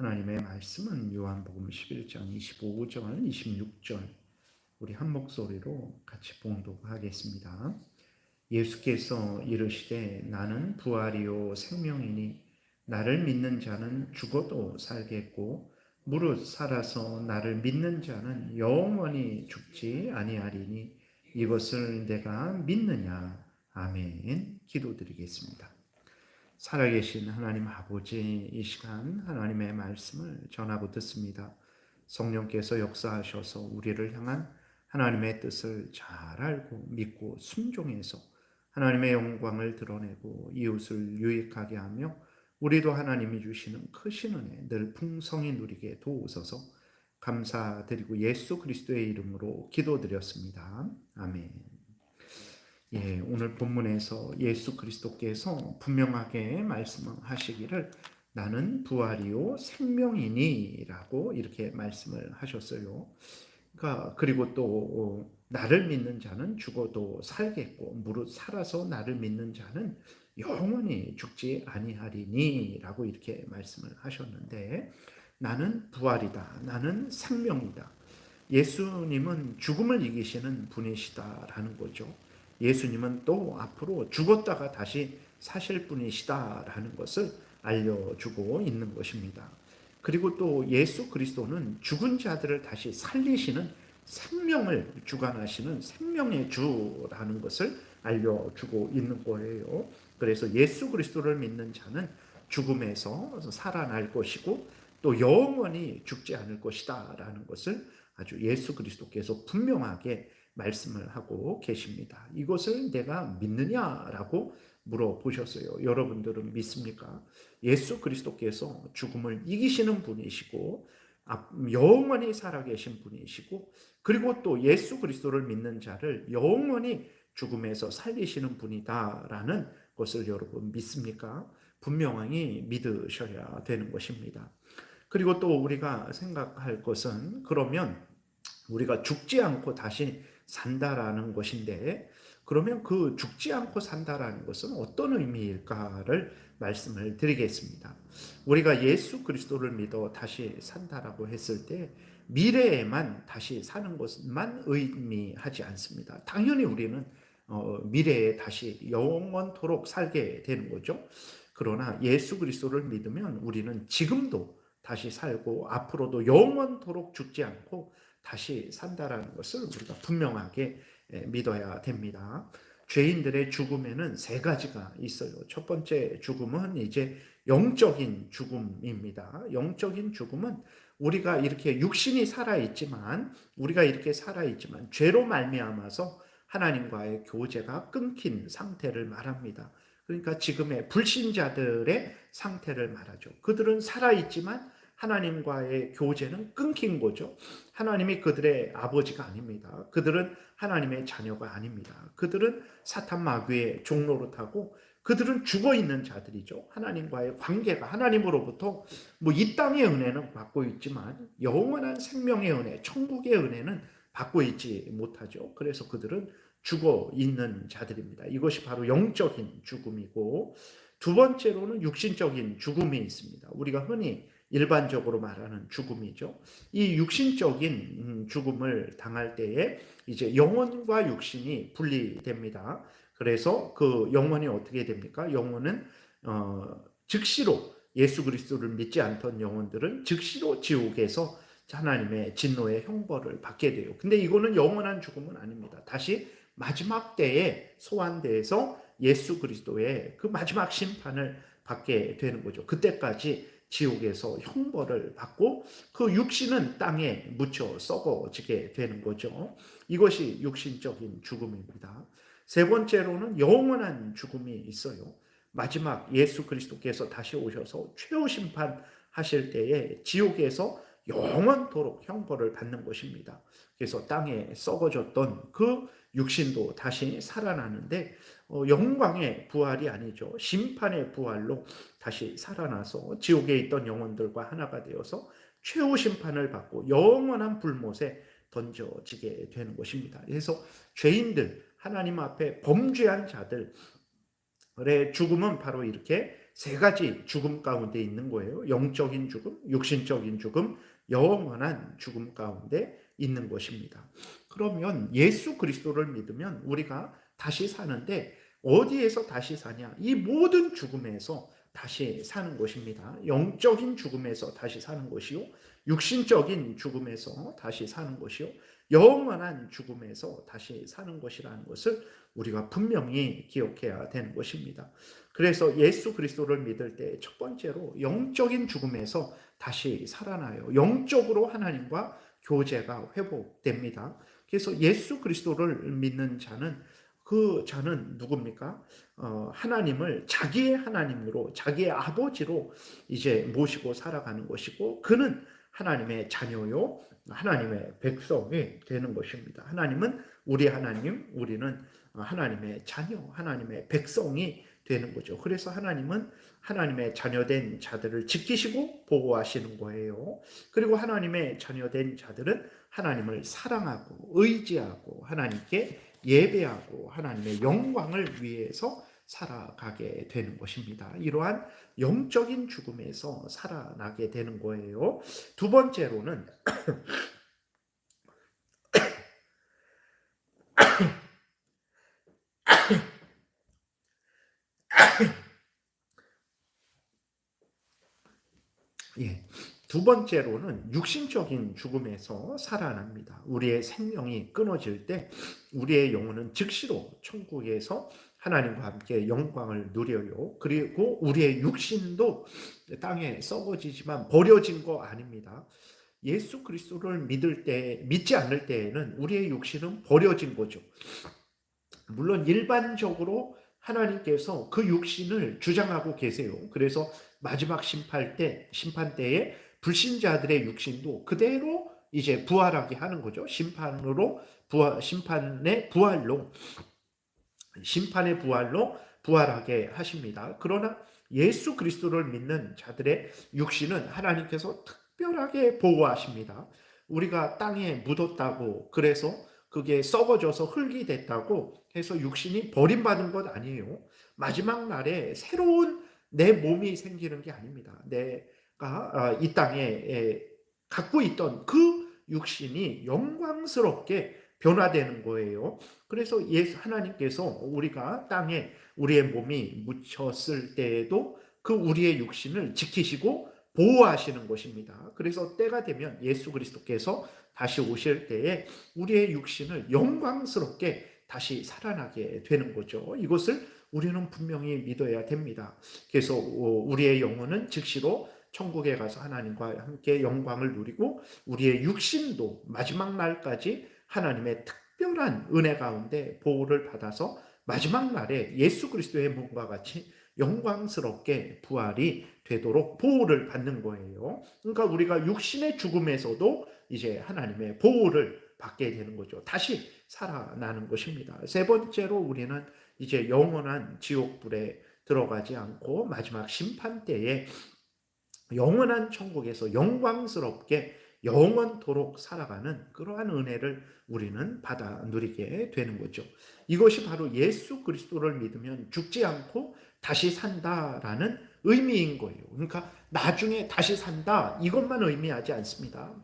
하나님의 말씀은 요한복음 11장 25절, 26절 우리 한 목소리로 같이 봉독하겠습니다. 예수께서 이르시되 나는 부활이요 생명이니 나를 믿는 자는 죽어도 살겠고 무릇 살아서 나를 믿는 자는 영원히 죽지 아니하리니 이것을 내가 믿느냐 아멘 기도드리겠습니다. 살아계신 하나님 아버지 이 시간 하나님의 말씀을 전하고 듣습니다. 성령께서 역사하셔서 우리를 향한 하나님의 뜻을 잘 알고 믿고 순종해서 하나님의 영광을 드러내고 이웃을 유익하게 하며 우리도 하나님이 주시는 크신 은혜 늘 풍성히 누리게 도우소서 감사드리고 예수 그리스도의 이름으로 기도드렸습니다. 아멘. 예, 오늘 본문에서 예수 그리스도께서 분명하게 말씀하시기를 나는 부활이요 생명이니라고 이렇게 말씀을 하셨어요. 그러니까 그리고 또 나를 믿는 자는 죽어도 살겠고 무릇 살아서 나를 믿는 자는 영원히 죽지 아니하리니라고 이렇게 말씀을 하셨는데 나는 부활이다. 나는 생명이다. 예수님은 죽음을 이기시는 분이시다라는 거죠. 예수님은 또 앞으로 죽었다가 다시 사실 분이시다라는 것을 알려주고 있는 것입니다. 그리고 또 예수 그리스도는 죽은 자들을 다시 살리시는 생명을 주관하시는 생명의 주라는 것을 알려주고 있는 거예요. 그래서 예수 그리스도를 믿는 자는 죽음에서 살아날 것이고 또 영원히 죽지 않을 것이다라는 것을 아주 예수 그리스도께서 분명하게 말씀을 하고 계십니다. 이것을 내가 믿느냐라고 물어보셨어요. 여러분들은 믿습니까? 예수 그리스도께서 죽음을 이기시는 분이시고 영원히 살아계신 분이시고 그리고 또 예수 그리스도를 믿는 자를 영원히 죽음에서 살리시는 분이다라는 것을 여러분 믿습니까? 분명히 믿으셔야 되는 것입니다. 그리고 또 우리가 생각할 것은 그러면 우리가 죽지 않고 다시 산다라는 것인데 그러면 그 죽지 않고 산다라는 것은 어떤 의미일까를 말씀을 드리겠습니다. 우리가 예수 그리스도를 믿어 다시 산다라고 했을 때 미래에만 다시 사는 것만 의미하지 않습니다. 당연히 우리는 어, 미래에 다시 영원토록 살게 되는 거죠. 그러나 예수 그리스도를 믿으면 우리는 지금도 다시 살고 앞으로도 영원토록 죽지 않고 다시 산다라는 것을 우리가 분명하게 믿어야 됩니다. 죄인들의 죽음에는 세 가지가 있어요. 첫 번째 죽음은 이제 영적인 죽음입니다. 영적인 죽음은 우리가 이렇게 육신이 살아 있지만 우리가 이렇게 살아 있지만 죄로 말미암아서 하나님과의 교제가 끊긴 상태를 말합니다. 그러니까 지금의 불신자들의 상태를 말하죠. 그들은 살아 있지만 하나님과의 교제는 끊긴 거죠. 하나님이 그들의 아버지가 아닙니다. 그들은 하나님의 자녀가 아닙니다. 그들은 사탄 마귀의 종로로 타고 그들은 죽어 있는 자들이죠. 하나님과의 관계가 하나님으로부터 뭐 이 땅의 은혜는 받고 있지만 영원한 생명의 은혜, 천국의 은혜는 받고 있지 못하죠. 그래서 그들은 죽어 있는 자들입니다. 이것이 바로 영적인 죽음이고 두 번째로는 육신적인 죽음이 있습니다. 우리가 흔히 일반적으로 말하는 죽음이죠. 이 육신적인 음, 죽음을 당할 때에 이제 영혼과 육신이 분리됩니다. 그래서 그 영혼이 어떻게 됩니까? 영혼은 어, 즉시로 예수 그리스도를 믿지 않던 영혼들은 즉시로 지옥에서 하나님의 진노의 형벌을 받게 돼요. 근데 이거는 영원한 죽음은 아닙니다. 다시 마지막 때에 소환돼서 예수 그리스도의 그 마지막 심판을 받게 되는 거죠. 그때까지 지옥에서 형벌을 받고 그 육신은 땅에 묻혀 썩어지게 되는 거죠. 이것이 육신적인 죽음입니다. 세 번째로는 영원한 죽음이 있어요. 마지막 예수 그리스도께서 다시 오셔서 최후 심판 하실 때에 지옥에서 영원토록 형벌을 받는 것입니다. 그래서 땅에 썩어졌던 그 육신도 다시 살아나는데 어, 영광의 부활이 아니죠. 심판의 부활로 다시 살아나서 지옥에 있던 영혼들과 하나가 되어서 최후 심판을 받고 영원한 불못에 던져지게 되는 것입니다. 그래서 죄인들, 하나님 앞에 범죄한 자들의 죽음은 바로 이렇게 세 가지 죽음 가운데 있는 거예요. 영적인 죽음, 육신적인 죽음, 영원한 죽음 가운데 있는 것입니다. 그러면 예수 그리스도를 믿으면 우리가 다시 사는데 어디에서 다시 사냐? 이 모든 죽음에서 다시 사는 것입니다. 영적인 죽음에서 다시 사는 것이요. 육신적인 죽음에서 다시 사는 것이요. 영원한 죽음에서 다시 사는 것이라는 것을 우리가 분명히 기억해야 되는 것입니다. 그래서 예수 그리스도를 믿을 때 첫 번째로 영적인 죽음에서 다시 살아나요. 영적으로 하나님과 교제가 회복됩니다. 그래서 예수 그리스도를 믿는 자는 그 자는 누굽니까? 어, 하나님을 자기의 하나님으로 자기의 아버지로 이제 모시고 살아가는 것이고 그는 하나님의 자녀요 하나님의 백성이 되는 것입니다. 하나님은 우리 하나님, 우리는 하나님의 자녀, 하나님의 백성이 되는 거죠. 그래서 하나님은 하나님의 자녀된 자들을 지키시고 보호하시는 거예요. 그리고 하나님의 자녀된 자들은 하나님을 사랑하고 의지하고 하나님께 예배하고 하나님의 영광을 위해서 살아가게 되는 것입니다. 이러한 영적인 죽음에서 살아나게 되는 거예요. 두 번째로는 예. 두 번째로는 육신적인 죽음에서 살아납니다. 우리의 생명이 끊어질 때 우리의 영혼은 즉시로 천국에서 하나님과 함께 영광을 누려요. 그리고 우리의 육신도 땅에 썩어지지만 버려진 거 아닙니다. 예수 그리스도를 믿을 때 믿지 않을 때에는 우리의 육신은 버려진 거죠. 물론 일반적으로 하나님께서 그 육신을 주장하고 계세요. 그래서 마지막 심판 때 심판 때에 불신자들의 육신도 그대로 이제 부활하게 하는 거죠. 심판으로 부활, 심판의 부활로 심판의 부활로 부활하게 하십니다. 그러나 예수 그리스도를 믿는 자들의 육신은 하나님께서 특별하게 보호하십니다. 우리가 땅에 묻었다고 그래서 그게 썩어져서 흙이 됐다고 해서 육신이 버림받은 것 아니에요. 마지막 날에 새로운 내 몸이 생기는 게 아닙니다. 아, 이 땅에 갖고 있던 그 육신이 영광스럽게 변화되는 거예요. 그래서 예수 하나님께서 우리가 땅에 우리의 몸이 묻혔을 때에도 그 우리의 육신을 지키시고 보호하시는 것입니다. 그래서 때가 되면 예수 그리스도께서 다시 오실 때에 우리의 육신을 영광스럽게 다시 살아나게 되는 거죠. 이것을 우리는 분명히 믿어야 됩니다. 그래서 어, 우리의 영혼은 즉시로 천국에 가서 하나님과 함께 영광을 누리고 우리의 육신도 마지막 날까지 하나님의 특별한 은혜 가운데 보호를 받아서 마지막 날에 예수 그리스도의 몸과 같이 영광스럽게 부활이 되도록 보호를 받는 거예요. 그러니까 우리가 육신의 죽음에서도 이제 하나님의 보호를 받게 되는 거죠. 다시 살아나는 것입니다. 세 번째로 우리는 이제 영원한 지옥불에 들어가지 않고 마지막 심판 때에 영원한 천국에서 영광스럽게 영원토록 살아가는 그러한 은혜를 우리는 받아 누리게 되는 거죠. 이것이 바로 예수 그리스도를 믿으면 죽지 않고 다시 산다라는 의미인 거예요. 그러니까 나중에 다시 산다 이것만 의미하지 않습니다.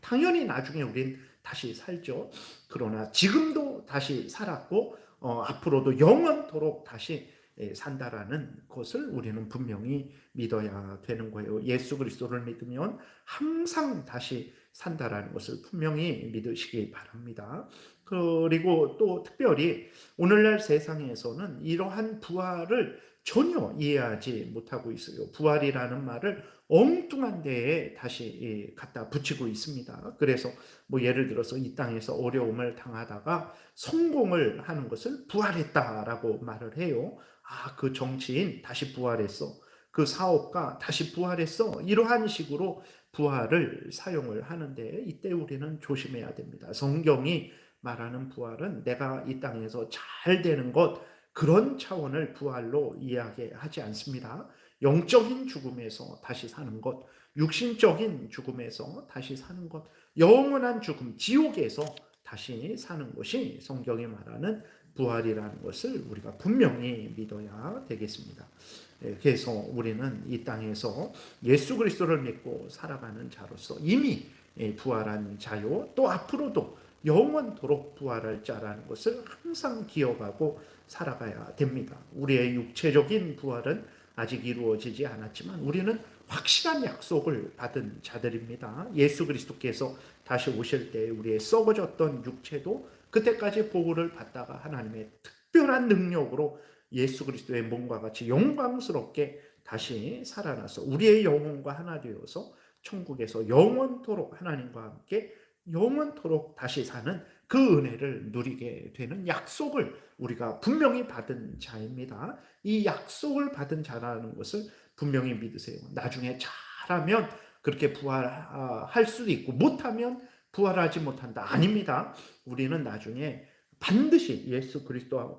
당연히 나중에 우린 다시 살죠. 그러나 지금도 다시 살았고 어, 앞으로도 영원토록 다시 예, 산다라는 것을 우리는 분명히 믿어야 되는 거예요. 예수 그리스도를 믿으면 항상 다시 산다라는 것을 분명히 믿으시기 바랍니다. 그리고 또 특별히 오늘날 세상에서는 이러한 부활을 전혀 이해하지 못하고 있어요. 부활이라는 말을 엉뚱한 데에 다시 갖다 붙이고 있습니다. 그래서 뭐 예를 들어서 이 땅에서 어려움을 당하다가 성공을 하는 것을 부활했다라고 말을 해요. 아, 그 정치인 다시 부활했어. 그 사업가 다시 부활했어. 이러한 식으로 부활을 사용을 하는데 이때 우리는 조심해야 됩니다. 성경이 말하는 부활은 내가 이 땅에서 잘 되는 것 그런 차원을 부활로 이야기하지 않습니다. 영적인 죽음에서 다시 사는 것, 육신적인 죽음에서 다시 사는 것, 영원한 죽음, 지옥에서 다시 사는 것이 성경이 말하는 부활이라는 것을 우리가 분명히 믿어야 되겠습니다. 예, 그래서 우리는 이 땅에서 예수 그리스도를 믿고 살아가는 자로서 이미 예, 부활한 자요 또 앞으로도 영원토록 부활할 자라는 것을 항상 기억하고 살아가야 됩니다. 우리의 육체적인 부활은 아직 이루어지지 않았지만 우리는 확실한 약속을 받은 자들입니다. 예수 그리스도께서 다시 오실 때 우리의 썩어졌던 육체도 그때까지 보호를 받다가 하나님의 특별한 능력으로 예수 그리스도의 몸과 같이 영광스럽게 다시 살아나서 우리의 영혼과 하나 되어서 천국에서 영원토록 하나님과 함께 영원토록 다시 사는 그 은혜를 누리게 되는 약속을 우리가 분명히 받은 자입니다. 이 약속을 받은 자라는 것을 분명히 믿으세요. 나중에 잘하면 그렇게 부활할 수도 있고 못하면 부활하지 못한다. 아닙니다. 우리는 나중에 반드시 예수 그리스도와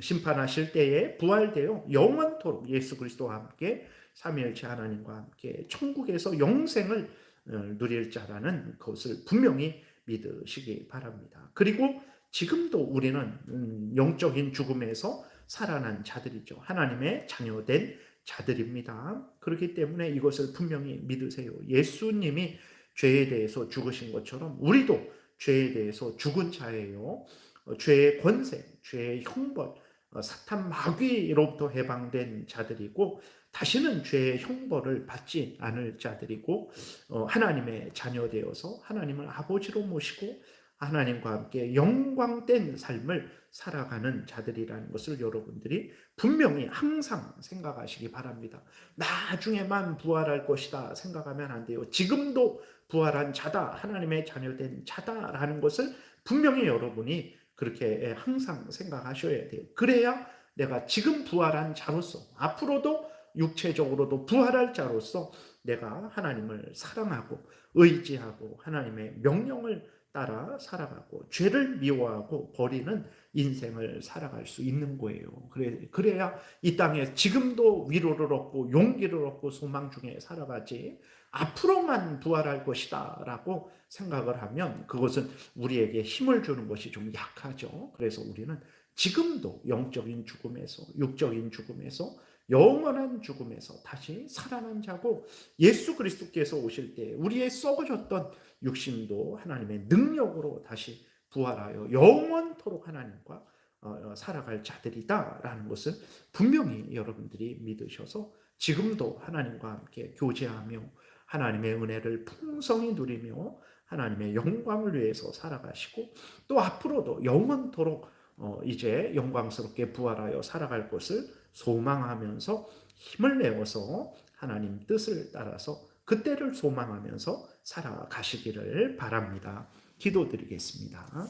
심판하실 때에 부활되어 영원토록 예수 그리스도와 함께 삼위일체 하나님과 함께 천국에서 영생을 어, 누릴 자라는 것을 분명히 믿으시기 바랍니다. 그리고 지금도 우리는 음, 영적인 죽음에서 살아난 자들이죠. 하나님의 자녀된 자들입니다. 그렇기 때문에 이것을 분명히 믿으세요. 예수님이 죄에 대해서 죽으신 것처럼 우리도 죄에 대해서 죽은 자예요. 어, 죄의 권세, 죄의 형벌, 어, 사탄 마귀로부터 해방된 자들이고 다시는 죄의 형벌을 받지 않을 자들이고 어, 하나님의 자녀 되어서 하나님을 아버지로 모시고 하나님과 함께 영광된 삶을 살아가는 자들이라는 것을 여러분들이 분명히 항상 생각하시기 바랍니다. 나중에만 부활할 것이다 생각하면 안 돼요. 지금도 부활한 자다, 하나님의 자녀된 자다라는 것을 분명히 여러분이 그렇게 항상 생각하셔야 돼요. 그래야 내가 지금 부활한 자로서 앞으로도 육체적으로도 부활할 자로서 내가 하나님을 사랑하고 의지하고 하나님의 명령을 따라 살아가고 죄를 미워하고 버리는 인생을 살아갈 수 있는 거예요. 그래, 그래야 이 땅에 지금도 위로를 얻고 용기를 얻고 소망 중에 살아가지 앞으로만 부활할 것이다 라고 생각을 하면 그것은 우리에게 힘을 주는 것이 좀 약하죠. 그래서 우리는 지금도 영적인 죽음에서 육적인 죽음에서 영원한 죽음에서 다시 살아난 자고 예수 그리스도께서 오실 때 우리의 썩어졌던 육신도 하나님의 능력으로 다시 부활하여 영원토록 하나님과 어, 어, 살아갈 자들이다라는 것을 분명히 여러분들이 믿으셔서 지금도 하나님과 함께 교제하며 하나님의 은혜를 풍성히 누리며 하나님의 영광을 위해서 살아가시고 또 앞으로도 영원토록 어, 이제 영광스럽게 부활하여 살아갈 것을 소망하면서 힘을 내어서 하나님 뜻을 따라서 그때를 소망하면서 살아가시기를 바랍니다. 기도드리겠습니다.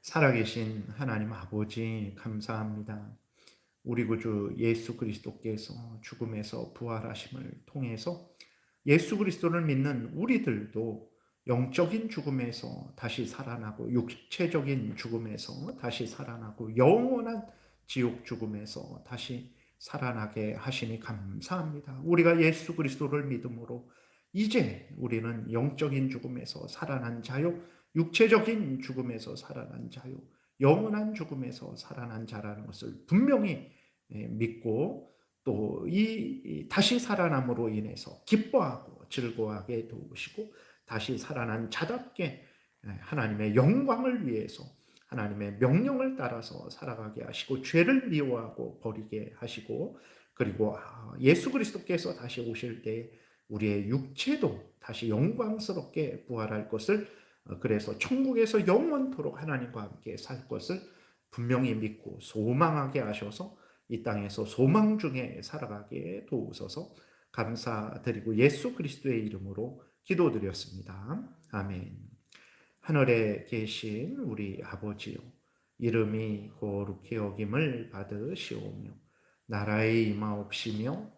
살아계신 하나님 아버지 감사합니다. 우리 구주 예수 그리스도께서 죽음에서 부활하심을 통해서 예수 그리스도를 믿는 우리들도 영적인 죽음에서 다시 살아나고 육체적인 죽음에서 다시 살아나고 영원한 지옥 죽음에서 다시 살아나게 하시니 감사합니다. 우리가 예수 그리스도를 믿음으로 이제 우리는 영적인 죽음에서 살아난 자요, 육체적인 죽음에서 살아난 자요, 영원한 죽음에서 살아난 자라는 것을 분명히 예, 믿고 또 이 다시 살아남으로 인해서 기뻐하고 즐거워하게 도우시고 다시 살아난 자답게 예, 하나님의 영광을 위해서 하나님의 명령을 따라서 살아가게 하시고 죄를 미워하고 버리게 하시고 그리고 아, 예수 그리스도께서 다시 오실 때 우리의 육체도 다시 영광스럽게 부활할 것을 어, 그래서 천국에서 영원토록 하나님과 함께 살 것을 분명히 믿고 소망하게 하셔서 이 땅에서 소망 중에 살아가게 도우소서 감사드리고 예수 그리스도의 이름으로 기도드렸습니다. 아멘. 하늘에 계신 우리 아버지요 이름이 거룩히 여김을 받으시오며 나라의 임하옵시며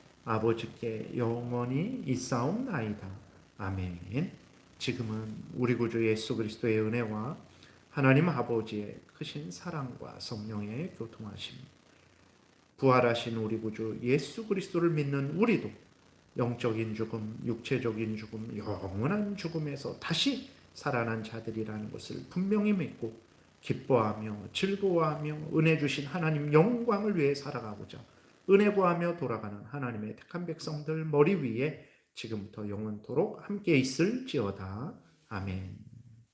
아버지께 영원히 있사옵나이다. 아멘. 지금은 우리 구주 예수 그리스도의 은혜와 하나님 아버지의 크신 사랑과 성령의 교통하심, 부활하신 우리 구주 예수 그리스도를 믿는 우리도 영적인 죽음, 육체적인 죽음, 영원한 죽음에서 다시 살아난 자들이라는 것을 분명히 믿고 기뻐하며 즐거워하며 은혜 주신 하나님 영광을 위해 살아가고자 은혜 구하며 돌아가는 하나님의 택한 백성들 머리 위에 지금부터 영원토록 함께 있을지어다. 아멘.